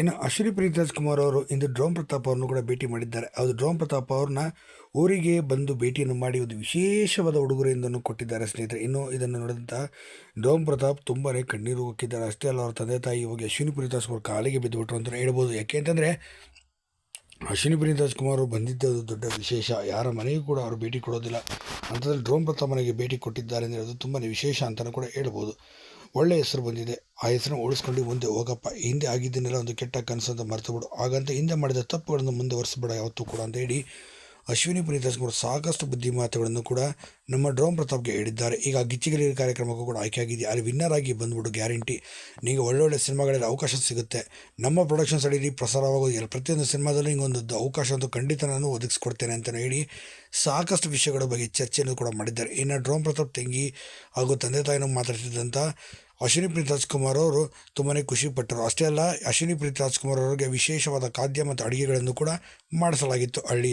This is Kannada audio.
ಇನ್ನು ಅಶ್ವಿನಿ ಪ್ರೀತಿರಾಜ್ ಕುಮಾರ್ ಅವರು ಇಂದು ಡ್ರೋನ್ ಪ್ರತಾಪ್ ಅವರನ್ನು ಕೂಡ ಭೇಟಿ ಮಾಡಿದ್ದಾರೆ. ಅದು ಡ್ರೋಮ್ ಪ್ರತಾಪ್ ಅವ್ರನ್ನ ಊರಿಗೆ ಬಂದು ಭೇಟಿಯನ್ನು ಮಾಡಿ ಒಂದು ವಿಶೇಷವಾದ ಉಡುಗೊರೆಯಿಂದನೂ ಕೊಟ್ಟಿದ್ದಾರೆ ಸ್ನೇಹಿತರೆ. ಇನ್ನು ಇದನ್ನು ನೋಡಿದಂಥ ಡ್ರೋಮ್ ಪ್ರತಾಪ್ ತುಂಬಾ ಕಣ್ಣೀರು ಹೋಗಿದ್ದಾರೆ ಅಷ್ಟೇ ಅಲ್ಲ, ಅವರ ತಂದೆ ತಾಯಿ ಹೋಗಿ ಅಶ್ವಿನಿ ಪ್ರೀತ್ ಕುಮಾರ್ ಕಾಲಿಗೆ ಬಿದ್ದುಬಿಟ್ರು ಅಂತ ಹೇಳ್ಬೋದು. ಯಾಕೆ ಅಂತಂದರೆ ಅಶ್ವಿನಿ ಪ್ರೀತ್ ರಾಜ್ಕುಮಾರ್ ಬಂದಿದ್ದದು ಬಂದಿದ್ದು ದೊಡ್ಡ ವಿಶೇಷ. ಯಾರ ಮನೆಗೂ ಕೂಡ ಅವರು ಭೇಟಿ ಕೊಡೋದಿಲ್ಲ. ಅಂಥದ್ರಲ್ಲಿ ಡ್ರೋಮ್ ಪ್ರತಾಪ್ ಮನೆಗೆ ಭೇಟಿ ಕೊಟ್ಟಿದ್ದಾರೆ ಅಂದರೆ ಅದು ತುಂಬಾ ವಿಶೇಷ ಅಂತಲೂ ಕೂಡ ಹೇಳ್ಬೋದು. ಒಳ್ಳೆ ಹೆಸರು ಬಂದಿದೆ. ಆ ಹೆಸರನ್ನು ಉಳಿಸ್ಕೊಂಡು ಮುಂದೆ ಹೋಗಪ್ಪ. ಹಿಂದೆ ಆಗಿದ್ದನ್ನೆಲ್ಲ ಒಂದು ಕೆಟ್ಟ ಕನಸು ಅಂತ ಮರೆತು ಬಿಡು ಹಾಗಂತ ಹಿಂದೆ ಮಾಡಿದ ತಪ್ಪುಗಳನ್ನು ಮುಂದೆ ಒರೆಸ್ಬೇಡ ಯಾವತ್ತೂ ಕೂಡ ಅಂತ ಹೇಳಿ ಅಶ್ವಿನಿ ಪುನೀತ್ ರಾಜ್ಕುಮಾರ್ ಸಾಕಷ್ಟು ಬುದ್ಧಿ ಮಾತುಗಳನ್ನು ಕೂಡ ನಮ್ಮ ಡ್ರೋಮ್ ಪ್ರತಾಪ್ಗೆ ಹೇಳಿದ್ದಾರೆ. ಈಗ ಗಿಚ್ಚಿಗಿರಿ ಕಾರ್ಯಕ್ರಮಕ್ಕೂ ಕೂಡ ಆಯ್ಕೆಯಾಗಿದೆ ಅಲ್ಲಿ ವಿನ್ನರ್ ಆಗಿ ಬಂದ್ಬಿಡು ಗ್ಯಾರಂಟಿ ನಿಮಗೆ ಒಳ್ಳೊಳ್ಳೆ ಸಿನಿಮಾಗಳಲ್ಲಿ ಅವಕಾಶ ಸಿಗುತ್ತೆ. ನಮ್ಮ ಪ್ರೊಡಕ್ಷನ್ಸ್ ಅಡಿಯಲ್ಲಿ ಪ್ರಸಾರವಾಗೋದು ಎಲ್ಲ. ಪ್ರತಿಯೊಂದು ಸಿನಿಮಾದಲ್ಲೂ ಹಿಂಗೊಂದು ಅವಕಾಶ ಅಂತೂ ಖಂಡಿತ ನಾನು ಒದಗಿಸ್ಕೊಡ್ತೇನೆ ಅಂತ ಹೇಳಿ ಸಾಕಷ್ಟು ವಿಷಯಗಳ ಬಗ್ಗೆ ಚರ್ಚೆಯನ್ನು ಕೂಡ ಮಾಡಿದ್ದಾರೆ. ಇನ್ನು ಡ್ರೋಮ್ ಪ್ರತಾಪ್ ತಂಗಿ ಹಾಗೂ ತಂದೆ ತಾಯಿನೂ ಮಾತಾಡ್ತಿದ್ದಂಥ ಅಶ್ವಿನಿ ಪ್ರೀತ್ ರಾಜ್ಕುಮಾರ್ ಅವರು ತುಂಬಾ ಖುಷಿಪಟ್ಟರು ಅಷ್ಟೇ ಅಲ್ಲ, ಅಶ್ವಿನಿ ಪ್ರೀತ್ ರಾಜ್ಕುಮಾರ್ ಅವರಿಗೆ ವಿಶೇಷವಾದ ಖಾದ್ಯ ಮತ್ತು ಅಡುಗೆಗಳನ್ನು ಕೂಡ ಮಾಡಿಸಲಾಗಿತ್ತು ಹಳ್ಳಿ